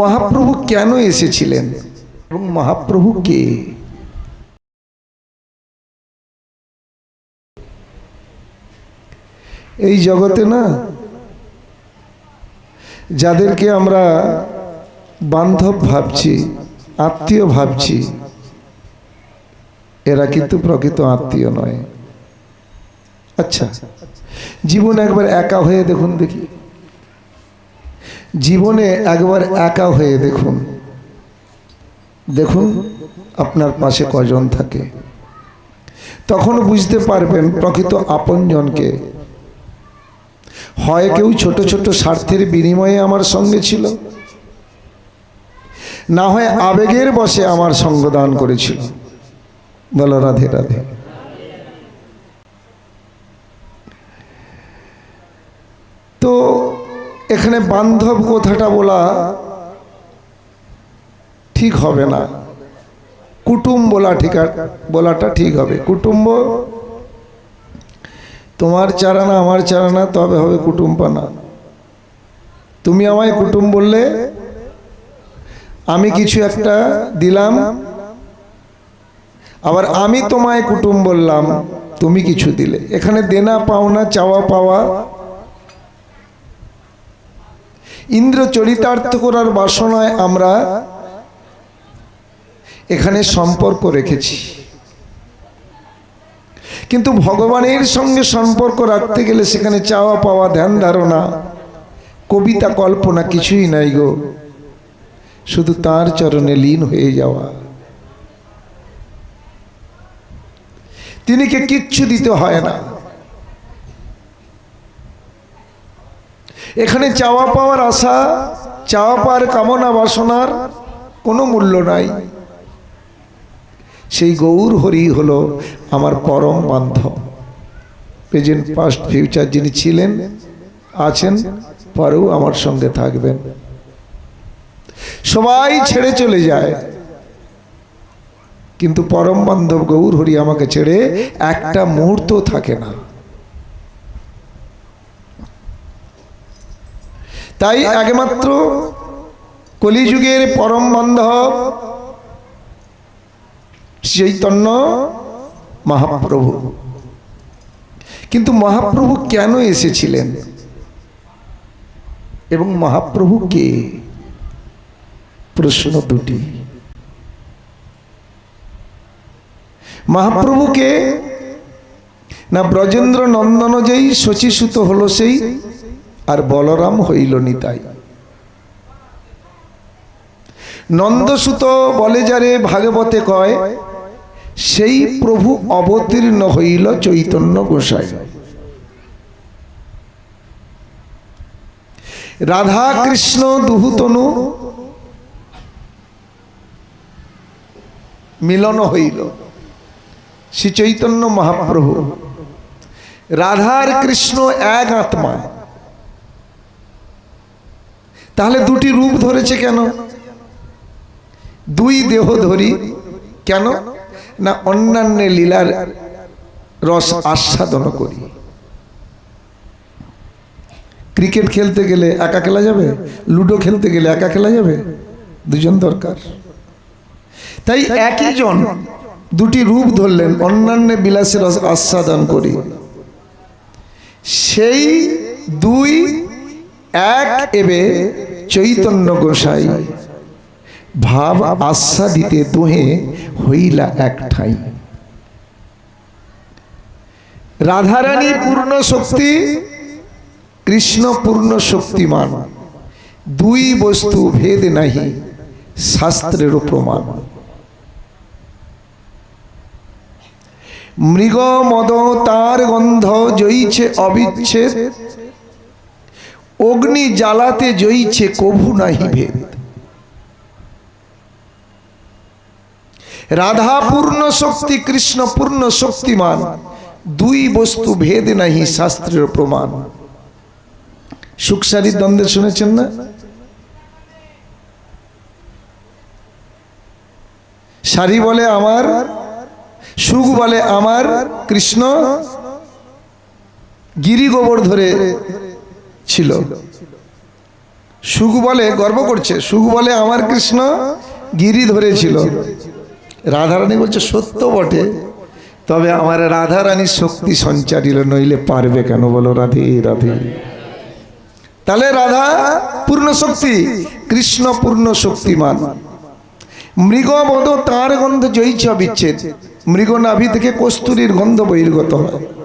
মহাপ্রভু কেন এসেছিলেন? এবং মহাপ্রভু কে? এই জগতে না, যাদেরকে আমরা বান্ধব ভাবছি, আত্মীয় ভাবছি, এরা কিন্তু প্রকৃত আত্মীয় নয়। আচ্ছা জীবন একবার একা হয়ে দেখুন দেখি। জীবনে একবার একা হয়ে দেখুন। দেখুন আপনার পাশে কজন থাকে। তখন বুঝতে পারবেন প্রকৃত আপনজনকে। হয় কেউ ছোট ছোট স্বার্থের বিনিময়ে আমার সঙ্গে ছিল। না হয় আবেগের বসে আমার সঙ্গ দান করেছিল। বলো রাধে রাধে। তো এখানে বান্ধব কথাটা বলা ঠিক হবে না। কুটুম বলা ঠিক বলাটা ঠিক হবে। কুটুম্ব, তোমার চারানা আমার চারানা, তবে হবে কুটুম্বানা। তুমি আমায় কুটুম বললে, আমি কিছু একটা দিলাম, আবার আমি তোমায় কুটুম বললাম, তুমি কিছু দিলে। এখানে দেনা, পাওনা, চাওয়া, পাওয়া ইন্দ্র চরিতার্থ করার বাসনায় আমরা এখানে সম্পর্ক রেখেছি। কিন্তু ভগবানের সঙ্গে সম্পর্ক রাখতে গেলে সেখানে চাওয়া পাওয়া ধ্যান ধারণা, কবিতা কল্পনা কিছুই নাই গো। শুধু তার চরণে লীন হয়ে যাওয়া। তিনিকে কিচ্ছু দিতে হয় না। এখানে চাওয়া পাওয়ার আশা, চাওয়া পাওয়ার কামনা বাসনার কোনো মূল্য নাই। সেই গৌর হরি হলো আমার পরম বান্ধব। প্রেজেন্ট পাস্ট ফিউচার যিনি ছিলেন, আছেন, পরেও আমার সঙ্গে থাকবেন। সবাই ছেড়ে চলে যায়। কিন্তু পরম বান্ধব গৌর হরি আমাকে ছেড়ে একটা মুহূর্ত থাকে না। তাই একমাত্র কলিযুগের পরম বান্ধব চৈতন্য মহাপ্রভু। কিন্তু মহাপ্রভু কেন এসেছিলেন? এবং মহাপ্রভু কে? প্রশ্ন দুটি। মহাপ্রভুকে না ব্রজেন্দ্র নন্দন যেই শচীসূত হলো সেই আর বলরাম হইল নিতাই নন্দসূত বলে যারে ভাগবতে কয়, সেই প্রভু অবতীর্ণ হইল চৈতন্য গোসাই। রাধা কৃষ্ণ দুহুতনু মিলন হইল। শ্রী চৈতন্য মহাপ্রভু, রাধার কৃষ্ণ এক আত্মা। তাহলে দুটি রূপ ধরেছে কেন? দুই দেহ ধরি কেন? না অন্যান্য লীলার রস আস্বাদন করি। ক্রিকেট খেলতে গেলে একা খেলা যাবে? লুডো খেলতে গেলে একা খেলা যাবে? দুজন দরকার। তাই একই জন দুটি রূপ ধরলেন, অন্যান্য বিলাসের আস্বাদন করি। সেই দুই এক এবে চৈতন্য গোসাই। ভাব আশ্বা দিতে দুহে হইলা এক ঠাই। রাধারানী পূর্ণ শক্তি কৃষ্ণ পূর্ণ শক্তিমান দুই বস্তু ভেদ নাহি শাস্ত্রের প্রমাণ। মৃগ মদ তার গন্ধ জইছে অবিচ্ছেদ। অগ্নি জ্বালাতে জয়ীছে কভু নাহি ভেদ। রাধা পূর্ণ শক্তি কৃষ্ণ পূর্ণ শক্তিমান, দুই বস্তু ভেদ নাহি শাস্ত্রের প্রমাণ। সুখসারির দ্বন্দ্বে শুনেছেন না? সারি বলে আমার, সুখ বলে আমার, কৃষ্ণ, গিরি গোবর ধরে ছিল। সুখ বলে, গর্ব করছে। সুখ বলে, আমার কৃষ্ণ গিরি ধরেছিল। রাধারানী বলছে, সত্য বটে। তবে আমার রাধারানীর শক্তি সঞ্চারিল, নইলে পারবে কেন? বলো, রাধে রাধে। তাহলে রাধা পূর্ণ শক্তি, কৃষ্ণ পূর্ণ শক্তিমান। মৃগবধ তার গন্ধ জয়িছ বিচ্ছেদ। মৃগ নাভি থেকে কস্তুরীর গন্ধ বহির্গত হয়।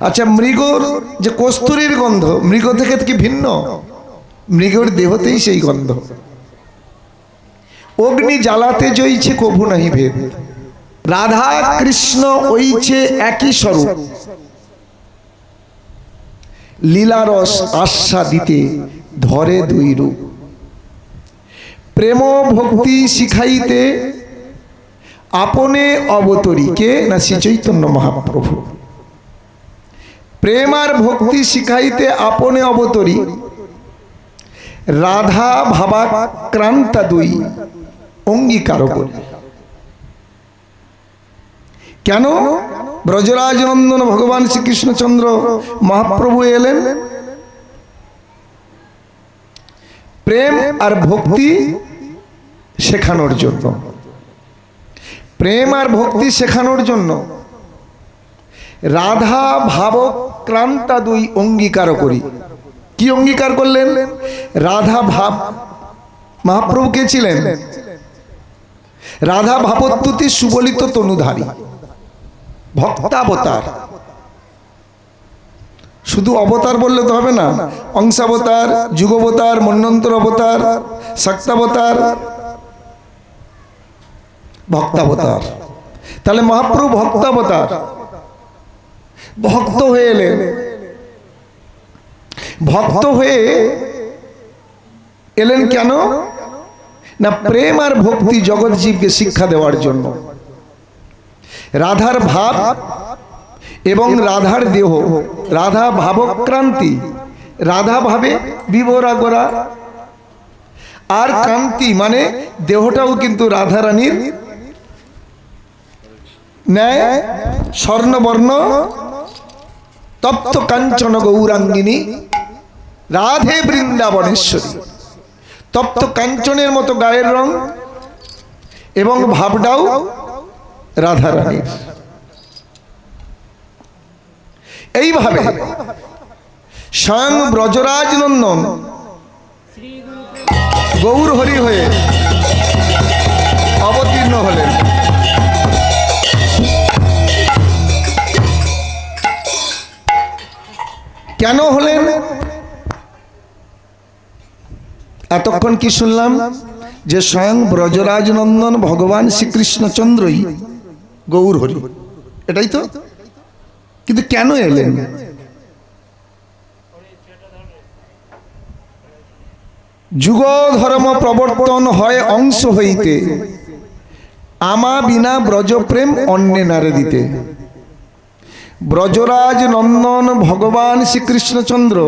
আচ্ছা মৃগর যে কস্তুরীর গন্ধ, মৃগ থেকে কি ভিন্ন? মৃগর দেহতেই সেই গন্ধ। অগ্নি জ্বালাতে জইছে কভু নাহি ভেদ। রাধা কৃষ্ণ ওইছে একই স্বরূপ। লীলারস আস্বাদিতে ধরে দুই রূপ। প্রেম ভক্তি শিখাইতে, আপনে অবতরী কে না শ্রী চৈতন্য মহাপ্রভু। প্রেম আর ভক্তি শিখাইতে আপনে অবতরী। রাধা ভাবা ক্রান্তা দুই অঙ্গীকার করি। কেন? ব্রজরাজ নন্দন ভগবান শ্রীকৃষ্ণচন্দ্র মহাপ্রভু এলেন। প্রেম আর ভক্তি শেখানোর জন্য। প্রেম আর ভক্তি শেখানোর জন্য। রাধা ভাবক্রান্তা দুই অঙ্গীকার করি। কি অঙ্গীকার করলেন? রাধা ভাব। মহাপ্রভু কে ছিলেন? রাধা ভাবত্তুতি সুবলিত তনুধারী। ভক্তাবতার। শুধু অবতার বললে তো হবে না, অংশাবতার, যুগবতার, মন্যন্তর অবতার শক্তাবতার ভক্তাবতার। তাহলে মহাপ্রভু ভক্তাবতার। ভক্ত হয়ে এলেন। ভক্ত হয়ে এলেন কেন? না, প্রেম আর ভক্তি জগৎ জীবকে শিক্ষা দেওয়ার জন্য। রাধার ভাব এবং রাধার দেহ, রাধা ভাবক্রান্তি, রাধা ভাবে বিবরা গোরা আর কান্তি মানে দেহটাও কিন্তু রাধারানীর ন্যায়, স্বর্ণবর্ণ তপ্ত কাঞ্চন গৌরাঙ্গিনী, রাধে বৃন্দাবনেশ্বরী। তপ্ত কাঞ্চনের মতো গায়ের রং এবং ভাবটাও রাধারানীর। এইভাবে স্বয়ং ব্রজরাজ নন্দন গৌর হরি হয়ে অবতীর্ণ হলেন। কেন হলেন? এতক্ষণ কি শুনলাম যে স্বয়ং ব্রজরাজ নন্দন ভগবান শ্রীকৃষ্ণচন্দ্রই গৌর হরি? এটাই তো। কিন্তু কেন এলেন? যুগ ধর্ম প্রবর্তন হয় অংশ হইতে, আমা বিনা ব্রজপ্রেম অন্যে নারে দিতে। ব্রজরাজ নন্দন ভগবান শ্রীকৃষ্ণচন্দ্র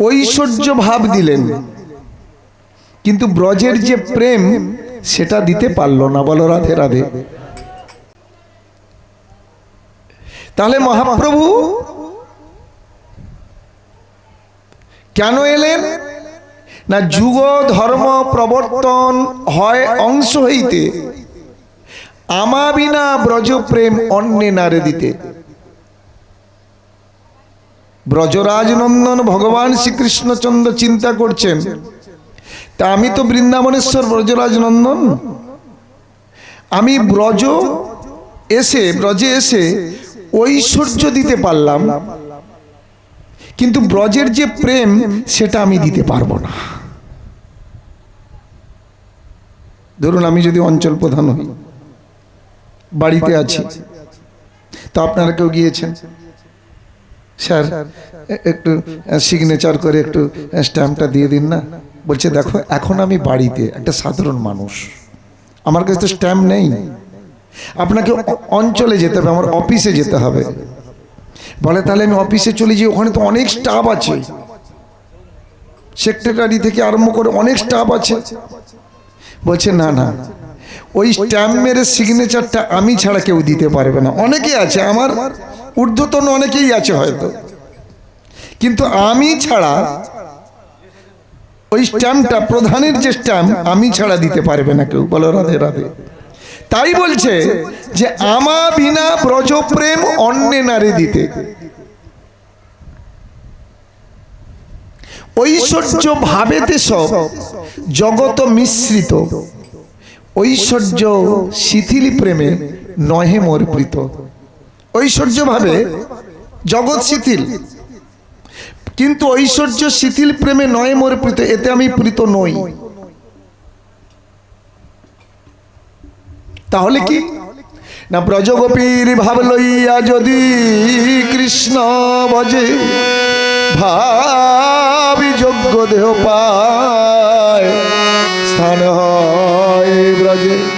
ঐশ্বর্য ভাব দিলেন। কিন্তু ব্রজের যে প্রেম, সেটা দিতে পারল না। বলো রাধে রাধে। তাহলে মহাপ্রভু কেন এলেন? না যুগ ধর্ম প্রবর্তন হয় অংশ হইতে আমা বিনা ব্রজ প্রেম অন্যে নারে দিতে। ব্রজরাজ নন্দন ভগবান শ্রীকৃষ্ণচন্দ্র চিন্তা করছেন, তা আমি তো বৃন্দাবনেশ্বর ব্রজরাজ নন্দন আমি ব্রজ এসে, ব্রজে এসে ঐশ্বর্য দিতে পারলাম, কিন্তু ব্রজের যে প্রেম সেটা আমি দিতে পারব না। ধরুন আমি যদি অঞ্চল প্রধান হই বাড়িতে আছি। তো আপনারা কেউ গিয়েছেন? স্যার, একটু সিগনেচার করে একটু স্ট্যাম্পটা দিয়ে দিন না। বলছে, দেখো, এখন আমি বাড়িতে একটা সাধারণ মানুষ। আমার কাছে তো স্ট্যাম্প নেই। আপনাকে অঞ্চলে যেতে হবে, আমার অফিসে যেতে হবে। বলে, তাহলে আমি অফিসে চলে যাই। ওখানে তো অনেক স্টাফ আছে। সেক্রেটারি থেকে আরম্ভ করে অনেক স্টাফ আছে। বলছে, না না ওই স্ট্যাম্প মেরে সিগনেচারটা আমি ছাড়া কেউ দিতে পারবে না। অনেকেই আছে আমার ঊর্ধ্বতন অনেকেই আছে হয়তো। কিন্তু আমি ছাড়া ওই স্ট্যাম্পটা প্রধানের যে স্ট্যাম্প আমি ছাড়া দিতে পারবে না কেউ। বলো রাধে রাধে। তাই বলছে যে আমা বিনা ব্রজ প্রেম অন্যে নারী দিতে। ঐশ্বর্য ভাবেতে সব জগত মিশ্রিত। ঐশ্বর্য শিথিল প্রেমে নহে মোর প্রীত। ঐশ্বর্য ভাবে জগৎ শিথিল। কিন্তু ঐশ্বর্য শিথিল প্রেমে নয় মোর প্রীত, এতে আমি প্রীত নই। তাহলে কি? না ব্রজগোপীর ভাব লইয়া যদি কৃষ্ণ বজে ভাবি যোগ্য দেহ পায়, স্থান হয়। ব্রজে